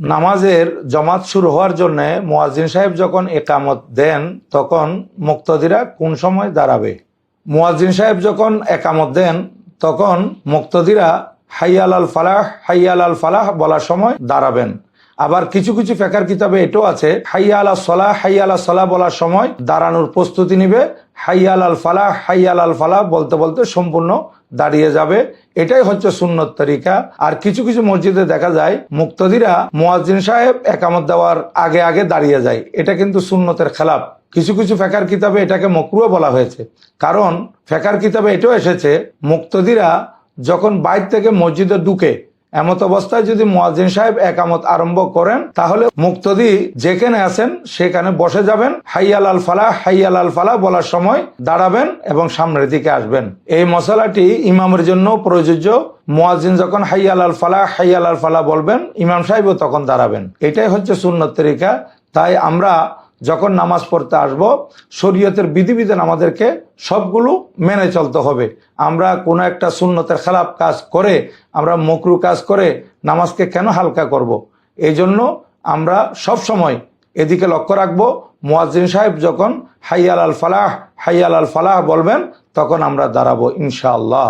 নামাজের জমাত শুরু হওয়ার জন্য মুয়াজ্জিন সাহেব যখন একামত দেন, তখন মুক্তদিরা কোন সময় দাঁড়াবে? মুয়াজ্জিন সাহেব যখন একামত দেন, তখন মুক্তদিরা হাইয়াল আল ফালাহ, হাইয়াল আল ফালাহ বলার সময় দাঁড়াবেন। আবার কিছু কিছু ফেকার কিতাবে এটাও আছে, হাইয়াল আল সলাহ, হাইয়াল আল সলাহ বলার সময় দাঁড়ানোর প্রস্তুতি নিবে। হাইয়াল আল ফালাহ হাইয়াল আল ফালাহ বলতে বলতে সম্পূর্ণ দাঁড়িয়ে যাবে। এটাই হচ্ছে সুন্নত তরিকা। আর কিছু কিছু মসজিদে দেখা যায়, মুক্তদিরা মুয়াজ্জিন সাহেব একামত দেওয়ার আগে আগে দাঁড়িয়ে যায়। এটা কিন্তু সুন্নতের খেলাফ কিছু কিছু ফেকার কিতাবে এটাকে মকরুয়া বলা হয়েছে। কারণ ফেকার কিতাবে এটাও এসেছে, মুক্তদিরা যখন বাইর থেকে মসজিদে ঢুকে এমত অবস্থায় যদি মুয়াজ্জিন সাহেব একামত আরম্ভ করেন, তাহলে মুক্তদি যেখানে আছেন, সেখানে বসে যাবেন। হাইয়াল আল ফালাহ হাইয়াল আল ফালাহ বলার সময় দাঁড়াবেন এবং সামনের দিকে আসবেন। এই মশলাটি ইমামের জন্য প্রযোজ্য। মুয়াজ্জিন যখন হাইয়াল আল ফালাহ হাইয়াল আল ফালাহ বলবেন, ইমাম সাহেবও তখন দাঁড়াবেন। এটাই হচ্ছে সুন্নত তরিকা। তাই আমরা যখন নামাজ পড়তে আসব, শরীয়তের বিধিবিধান আমাদেরকে সবগুলো মেনে চলতে হবে আমরা কোনো একটা সুন্নতের খারাপ কাজ করে, আমরা মকরু কাজ করে নামাজকে কেন হালকা করব। এই জন্য আমরা সব সময় এদিকে লক্ষ্য রাখব, মুয়াজ্জিন সাহেব যখন হাইয়াল আল ফালাহ হাইয়াল আল ফালাহ বলবেন, তখন আমরা দাঁড়াবো ইনশাআল্লাহ